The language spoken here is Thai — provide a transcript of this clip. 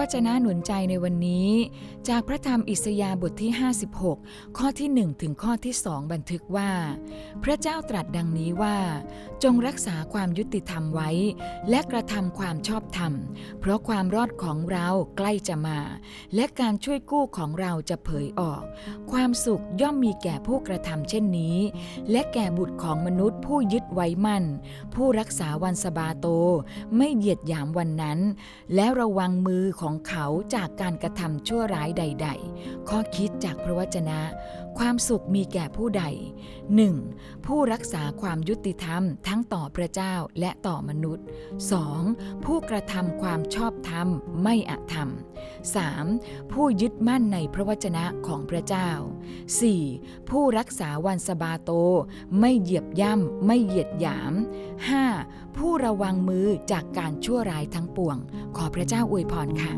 วจนะหนุนใจในวันนี้ จากพระธรรมอิสยาห์บทที่ 56 ข้อที่ 1 ถึงข้อที่2บันทึกว่า พระเจ้าตรัสดังนี้ว่า จงรักษาความยุติธรรมไว้ และกระทำความชอบธรรม เพราะความรอดของเราใกล้จะมา และการช่วยกู้ของเราจะเผยออก ความสุขย่อมมีแก่ผู้กระทำเช่นนี้ และแก่บุตรของมนุษย์ผู้ยึดไว้มั่น ผู้รักษาวันสบาโต ไม่เหยียดหยามวันนั้น และระวังมือของของเขาจากการกระทำชั่วร้ายใด ๆ ข้อคิดจากพระวจนะ ความสุขมีแก่ผู้ใด 1. ผู้รักษาความยุติธรรมทั้งต่อพระเจ้าและต่อมนุษย์ 2. ผู้กระทำความชอบธรรมไม่อธรรม 3. ผู้ยึดมั่นในพระวจนะของพระเจ้า 4. ผู้รักษาวันสบาโต ไม่เหยียบย่ำไม่เหยียดหยาม 5. ผู้ระวังมือจากการชั่วร้ายทั้งปวง ขอพระเจ้าอวยพรค่ะ